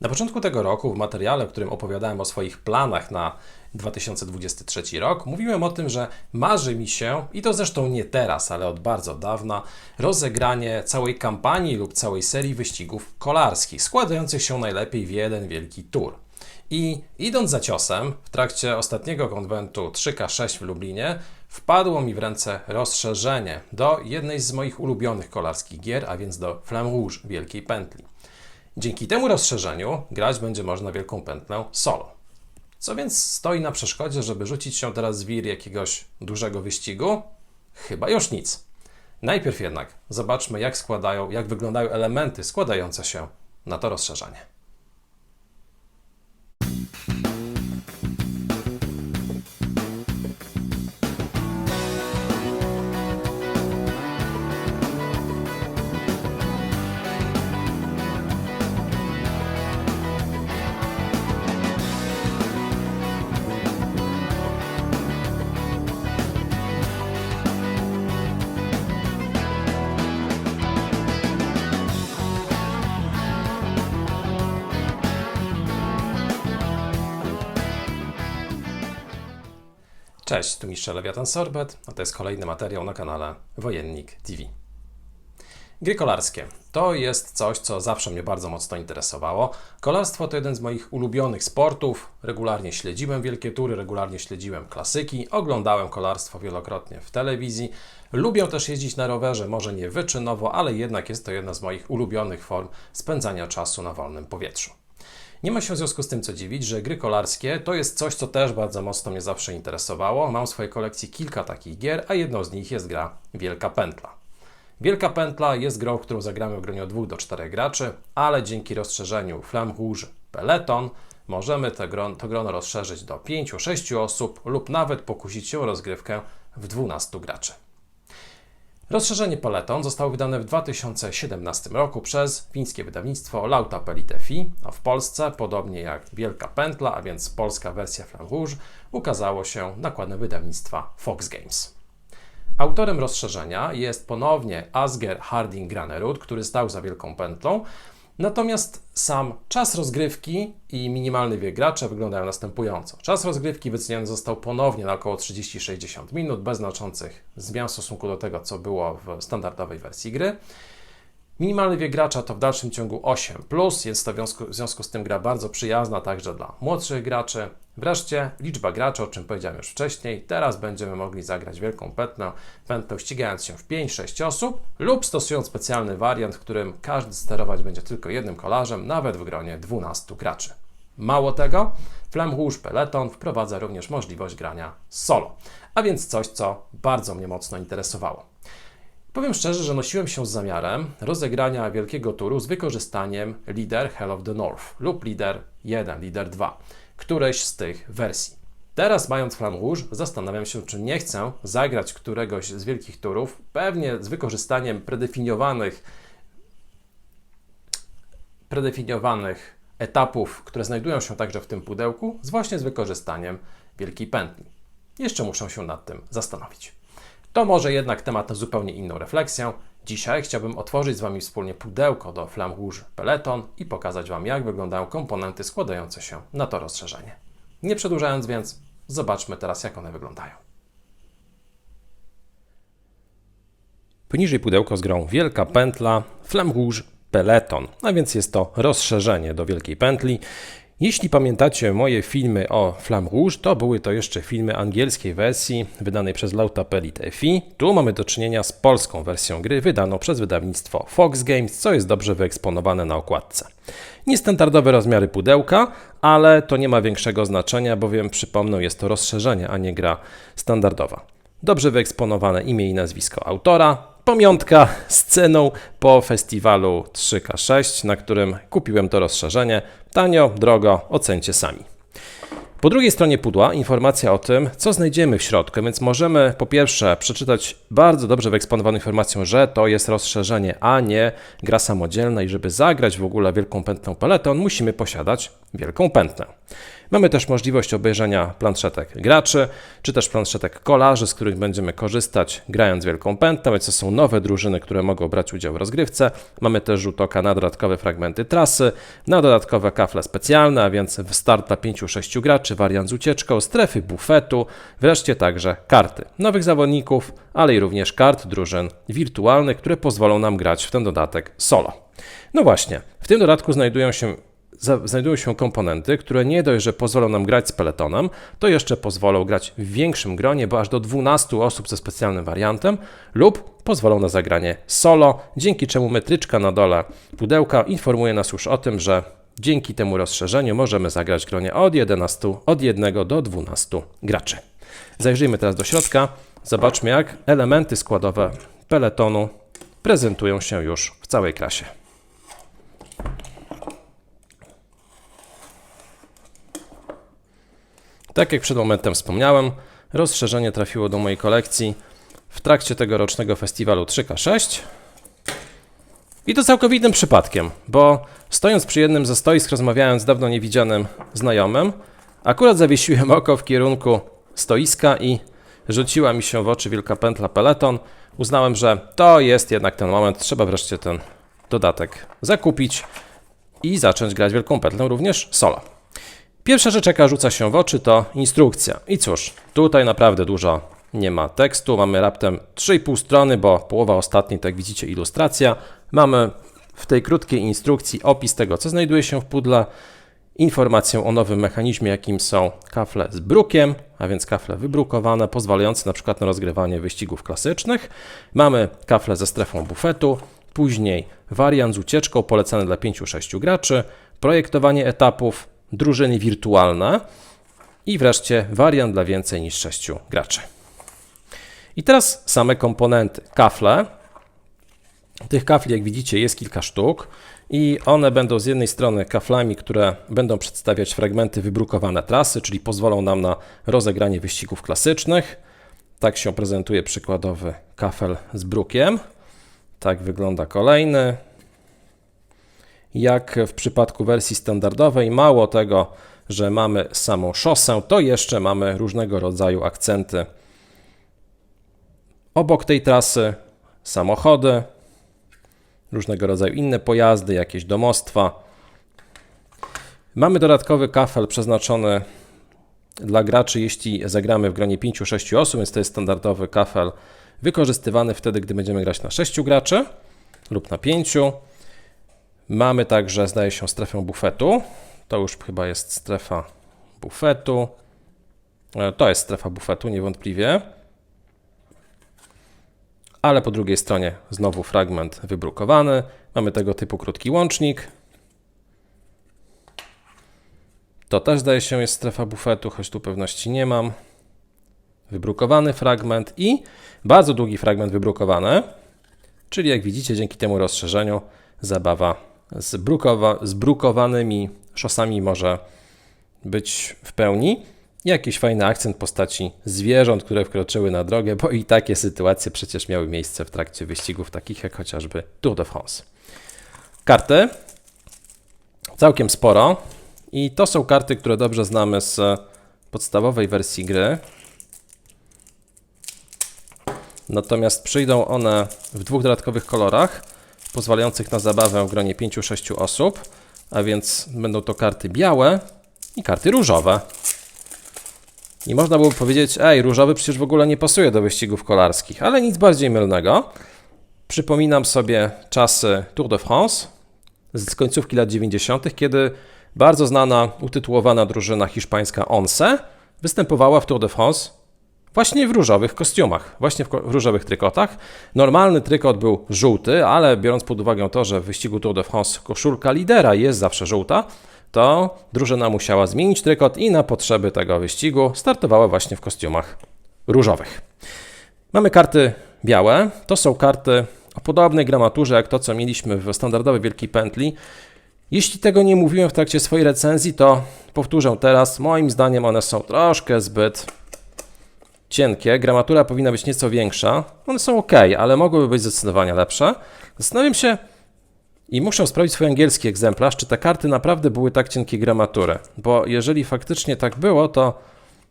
Na początku tego roku, w materiale, w którym opowiadałem o swoich planach na 2023 rok, mówiłem o tym, że marzy mi się, i to zresztą nie teraz, ale od bardzo dawna, rozegranie całej kampanii lub całej serii wyścigów kolarskich, składających się najlepiej w jeden wielki tour. I idąc za ciosem, w trakcie ostatniego konwentu 3K6 w Lublinie, wpadło mi w ręce rozszerzenie do jednej z moich ulubionych kolarskich gier, a więc do Flamme Wielkiej Pętli. Dzięki temu rozszerzeniu grać będzie można Wielką Pętlę solo. Co więc stoi na przeszkodzie, żeby rzucić się teraz w wir jakiegoś dużego wyścigu? Chyba już nic. Najpierw jednak zobaczmy, jak składają, jak wyglądają elementy składające się na to rozszerzenie. Cześć, tu Mistrz Lewiatan Sorbet, a to jest kolejny materiał na kanale Wojennik TV. Gry kolarskie to jest coś, co zawsze mnie bardzo mocno interesowało. Kolarstwo to jeden z moich ulubionych sportów. Regularnie śledziłem wielkie tury, regularnie śledziłem klasyki, oglądałem kolarstwo wielokrotnie w telewizji. Lubię też jeździć na rowerze, może nie wyczynowo, ale jednak jest to jedna z moich ulubionych form spędzania czasu na wolnym powietrzu. Nie ma się w związku z tym co dziwić, że gry kolarskie to jest coś, co też bardzo mocno mnie zawsze interesowało. Mam w swojej kolekcji kilka takich gier, a jedną z nich jest gra Wielka Pętla. Wielka Pętla jest grą, którą zagramy w gronie od 2 do 4 graczy, ale dzięki rozszerzeniu Flamme Rouge Peloton możemy to grono, to grono rozszerzyć do 5-6 osób lub nawet pokusić się o rozgrywkę w 12 graczy. Rozszerzenie Peloton zostało wydane w 2017 roku przez fińskie wydawnictwo Lauta Pelitefi, a w Polsce, podobnie jak Wielka Pętla, a więc polska wersja Rouge, ukazało się nakładem wydawnictwa Fox Games. Autorem rozszerzenia jest ponownie Asger Harding Granerud, który stał za Wielką Pętlą, Natomiast sam czas rozgrywki i minimalny wiek gracza wyglądają następująco. Czas rozgrywki wyceniony został ponownie na około 30-60 minut, bez znaczących zmian w stosunku do tego, co było w standardowej wersji gry. Minimalny wiek gracza to w dalszym ciągu 8, jest to w związku, w związku z tym gra bardzo przyjazna także dla młodszych graczy. Wreszcie liczba graczy, o czym powiedziałem już wcześniej. Teraz będziemy mogli zagrać wielką pętlę, pętlę ścigając się w 5-6 osób lub stosując specjalny wariant, w którym każdy sterować będzie tylko jednym kolarzem, nawet w gronie 12 graczy. Mało tego, Flamme Rouge Peloton wprowadza również możliwość grania solo, a więc coś, co bardzo mnie mocno interesowało. Powiem szczerze, że nosiłem się z zamiarem rozegrania wielkiego turu z wykorzystaniem Leader Hell of the North lub Leader 1, Leader 2, którejś z tych wersji. Teraz, mając Rouge, zastanawiam się, czy nie chcę zagrać któregoś z wielkich turów, pewnie z wykorzystaniem predefiniowanych, predefiniowanych etapów, które znajdują się także w tym pudełku, z właśnie z wykorzystaniem wielkiej pętli. Jeszcze muszę się nad tym zastanowić. To może jednak temat na zupełnie inną refleksję. Dzisiaj chciałbym otworzyć z Wami wspólnie pudełko do Flamme Rouge Peloton i pokazać Wam, jak wyglądają komponenty składające się na to rozszerzenie. Nie przedłużając więc, zobaczmy teraz, jak one wyglądają. Poniżej pudełko z grą Wielka Pętla Flamme Rouge Peloton, a więc jest to rozszerzenie do Wielkiej Pętli. Jeśli pamiętacie moje filmy o Flamme Rouge, to były to jeszcze filmy angielskiej wersji wydanej przez Lauta Pelite FI. Tu mamy do czynienia z polską wersją gry wydaną przez wydawnictwo Fox Games, co jest dobrze wyeksponowane na okładce. Niestandardowe rozmiary pudełka, ale to nie ma większego znaczenia, bowiem przypomnę, jest to rozszerzenie, a nie gra standardowa. Dobrze wyeksponowane imię i nazwisko autora, pamiątka z ceną po festiwalu 3K6, na którym kupiłem to rozszerzenie. Tanio, drogo, ocencie sami. Po drugiej stronie pudła informacja o tym, co znajdziemy w środku, więc możemy po pierwsze przeczytać bardzo dobrze wyeksponowaną informację, że to jest rozszerzenie, a nie gra samodzielna i żeby zagrać w ogóle wielką pętlę Peloton, musimy posiadać wielką pętlę. Mamy też możliwość obejrzenia planszetek graczy, czy też planszetek kolarzy, z których będziemy korzystać grając Wielką Pętlę, więc to są nowe drużyny, które mogą brać udział w rozgrywce. Mamy też rzut oka na dodatkowe fragmenty trasy, na dodatkowe kafle specjalne, a więc start dla 5-6 graczy, wariant z ucieczką, strefy bufetu, wreszcie także karty nowych zawodników, ale i również kart drużyn wirtualnych, które pozwolą nam grać w ten dodatek solo. No właśnie, w tym dodatku znajdują się znajdują się komponenty, które nie dość, że pozwolą nam grać z peletonem, to jeszcze pozwolą grać w większym gronie, bo aż do 12 osób ze specjalnym wariantem, lub pozwolą na zagranie solo, dzięki czemu metryczka na dole pudełka informuje nas już o tym, że dzięki temu rozszerzeniu możemy zagrać gronie od 11, od 1 do 12 graczy. Zajrzyjmy teraz do środka, zobaczmy jak elementy składowe peletonu prezentują się już w całej krasie. Tak jak przed momentem wspomniałem, rozszerzenie trafiło do mojej kolekcji w trakcie tegorocznego festiwalu 3K6. I to całkowitym przypadkiem, bo stojąc przy jednym ze stoisk, rozmawiając z dawno niewidzianym znajomym, akurat zawiesiłem oko w kierunku stoiska i rzuciła mi się w oczy wielka pętla peleton. Uznałem, że to jest jednak ten moment, trzeba wreszcie ten dodatek zakupić i zacząć grać wielką pętlę również solo. Pierwsza rzecz, jaka rzuca się w oczy, to instrukcja. I cóż, tutaj naprawdę dużo nie ma tekstu. Mamy raptem 3,5 strony, bo połowa ostatniej, tak widzicie, ilustracja. Mamy w tej krótkiej instrukcji opis tego, co znajduje się w pudle, informację o nowym mechanizmie, jakim są kafle z brukiem, a więc kafle wybrukowane, pozwalające na przykład na rozgrywanie wyścigów klasycznych. Mamy kafle ze strefą bufetu, później wariant z ucieczką polecany dla 5-6 graczy, projektowanie etapów, drużyny wirtualne i wreszcie wariant dla więcej niż 6 graczy. I teraz same komponenty. Kafle. Tych kafli, jak widzicie, jest kilka sztuk i one będą z jednej strony kaflami, które będą przedstawiać fragmenty wybrukowane trasy, czyli pozwolą nam na rozegranie wyścigów klasycznych. Tak się prezentuje przykładowy kafel z brukiem. Tak wygląda kolejny. Jak w przypadku wersji standardowej, mało tego, że mamy samą szosę, to jeszcze mamy różnego rodzaju akcenty obok tej trasy, samochody, różnego rodzaju inne pojazdy, jakieś domostwa. Mamy dodatkowy kafel przeznaczony dla graczy, jeśli zagramy w gronie 5-6 osób, więc to jest standardowy kafel wykorzystywany wtedy, gdy będziemy grać na 6 graczy lub na 5. Mamy także, zdaje się, strefę bufetu. To już chyba jest strefa bufetu. E, To jest strefa bufetu, niewątpliwie. Ale po drugiej stronie znowu fragment wybrukowany. Mamy tego typu krótki łącznik. To też zdaje się jest strefa bufetu, choć tu pewności nie mam. Wybrukowany fragment i bardzo długi fragment wybrukowany. Czyli jak widzicie, dzięki temu rozszerzeniu zabawa z, brukowa, z brukowanymi szosami może być w pełni. Jakiś fajny akcent postaci zwierząt, które wkroczyły na drogę, bo i takie sytuacje przecież miały miejsce w trakcie wyścigów, takich jak chociażby Tour de France. Karty całkiem sporo i to są karty, które dobrze znamy z podstawowej wersji gry. Natomiast przyjdą one w dwóch dodatkowych kolorach, pozwalających na zabawę w gronie 5-6 osób, a więc będą to karty białe i karty różowe. I można byłoby powiedzieć, ej, różowy przecież w ogóle nie pasuje do wyścigów kolarskich, ale nic bardziej mylnego. Przypominam sobie czasy Tour de France z końcówki lat 90., kiedy bardzo znana, utytułowana drużyna hiszpańska Once występowała w Tour de France właśnie w różowych kostiumach, właśnie w, ko- w różowych trykotach. Normalny trykot był żółty, ale biorąc pod uwagę to, że w wyścigu Tour de France koszulka lidera jest zawsze żółta, to drużyna musiała zmienić trykot i na potrzeby tego wyścigu startowała właśnie w kostiumach różowych. Mamy karty białe. To są karty o podobnej gramaturze jak to, co mieliśmy w standardowej Wielkiej Pętli. Jeśli tego nie mówiłem w trakcie swojej recenzji, to powtórzę teraz. Moim zdaniem one są troszkę zbyt cienkie. Gramatura powinna być nieco większa. One są ok, ale mogłyby być zdecydowanie lepsze. Zastanawiam się, I muszę sprawdzić swój angielski egzemplarz, czy te karty naprawdę były tak cienkiej gramatury. Bo jeżeli faktycznie tak było, to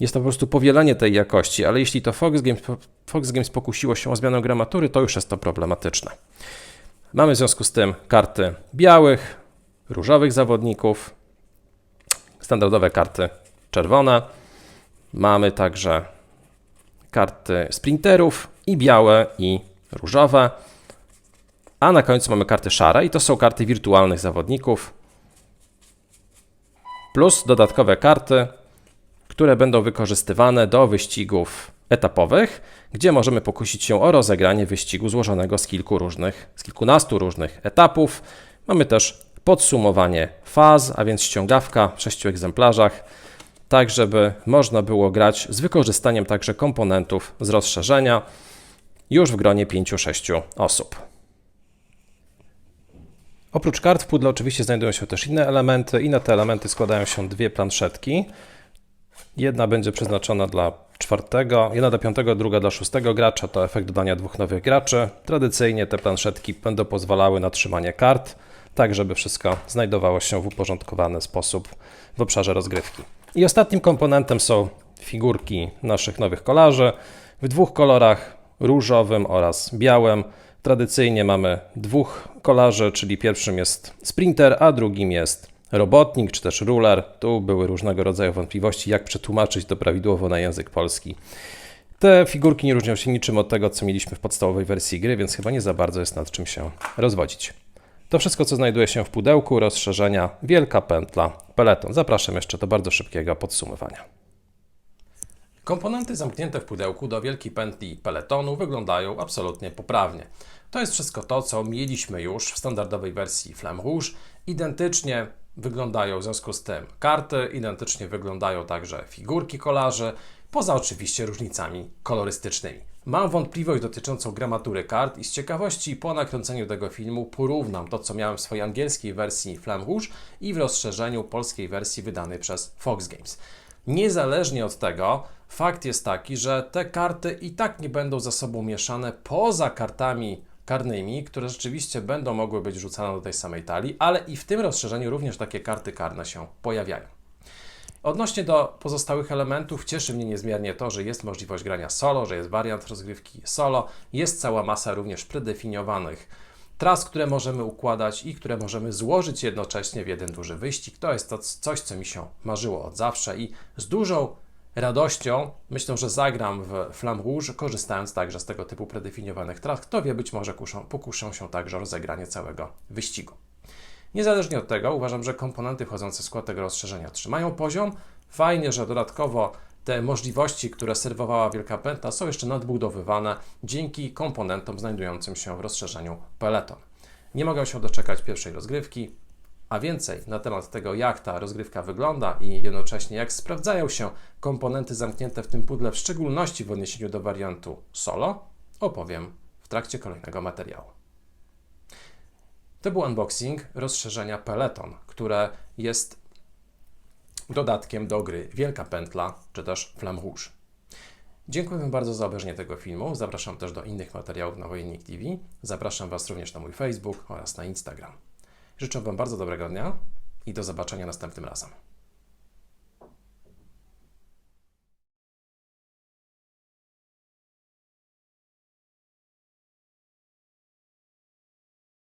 jest to po prostu powielanie tej jakości, ale jeśli to Fox Games, Fox Games pokusiło się o zmianę gramatury, to już jest to problematyczne. Mamy w związku z tym karty białych, różowych zawodników, standardowe karty czerwone. Mamy także karty sprinterów i białe i różowe. A na końcu mamy karty szare i to są karty wirtualnych zawodników. Plus dodatkowe karty, które będą wykorzystywane do wyścigów etapowych, gdzie możemy pokusić się o rozegranie wyścigu złożonego z kilku różnych, z kilkunastu różnych etapów. Mamy też podsumowanie faz, a więc ściągawka w sześciu egzemplarzach, tak żeby można było grać z wykorzystaniem także komponentów z rozszerzenia już w gronie 5-6 osób. Oprócz kart w pudle oczywiście znajdują się też inne elementy i na te elementy składają się dwie planszetki. Jedna będzie przeznaczona dla czwartego, jedna dla piątego, druga dla szóstego gracza. To efekt dodania dwóch nowych graczy. Tradycyjnie te planszetki będą pozwalały na trzymanie kart, tak żeby wszystko znajdowało się w uporządkowany sposób w obszarze rozgrywki. I ostatnim komponentem są figurki naszych nowych kolarzy w dwóch kolorach, różowym oraz białym. Tradycyjnie mamy dwóch kolarzy, czyli pierwszym jest sprinter, a drugim jest robotnik czy też ruler. Tu były różnego rodzaju wątpliwości, jak przetłumaczyć to prawidłowo na język polski. Te figurki nie różnią się niczym od tego, co mieliśmy w podstawowej wersji gry, więc chyba nie za bardzo jest nad czym się rozwodzić. To wszystko, co znajduje się w pudełku rozszerzenia Wielka Pętla Peleton. Zapraszam jeszcze do bardzo szybkiego podsumowania. Komponenty zamknięte w pudełku do wielkiej pętli peletonu wyglądają absolutnie poprawnie. To jest wszystko to, co mieliśmy już w standardowej wersji Flamme Rouge. Identycznie wyglądają w związku z tym karty, identycznie wyglądają także figurki kolarzy, poza oczywiście różnicami kolorystycznymi. Mam wątpliwość dotyczącą gramatury kart i z ciekawości po nakręceniu tego filmu porównam to, co miałem w swojej angielskiej wersji Flamme Rouge i w rozszerzeniu polskiej wersji wydanej przez Fox Games. Niezależnie od tego, fakt jest taki, że te karty i tak nie będą ze sobą mieszane poza kartami karnymi, które rzeczywiście będą mogły być rzucane do tej samej talii, ale i w tym rozszerzeniu również takie karty karne się pojawiają. Odnośnie do pozostałych elementów, cieszy mnie niezmiernie to, że jest możliwość grania solo, że jest wariant rozgrywki solo, jest cała masa również predefiniowanych tras, które możemy układać i które możemy złożyć jednocześnie w jeden duży wyścig. To jest to coś, co mi się marzyło od zawsze i z dużą radością myślę, że zagram w Flamme Rouge, korzystając także z tego typu predefiniowanych tras. Kto wie, być może kuszą, pokuszą się także o rozegranie całego wyścigu. Niezależnie od tego, uważam, że komponenty wchodzące w skład tego rozszerzenia trzymają poziom. Fajnie, że dodatkowo te możliwości, które serwowała Wielka Pętla, są jeszcze nadbudowywane dzięki komponentom znajdującym się w rozszerzeniu Peloton. Nie mogę się doczekać pierwszej rozgrywki, a więcej na temat tego, jak ta rozgrywka wygląda i jednocześnie jak sprawdzają się komponenty zamknięte w tym pudle, w szczególności w odniesieniu do wariantu solo, opowiem w trakcie kolejnego materiału. To był unboxing rozszerzenia Peloton, które jest dodatkiem do gry Wielka Pętla czy też Flamme Rouge. Dziękuję Wam bardzo za obejrzenie tego filmu. Zapraszam też do innych materiałów na Wojennik TV. Zapraszam Was również na mój Facebook oraz na Instagram. Życzę Wam bardzo dobrego dnia i do zobaczenia następnym razem.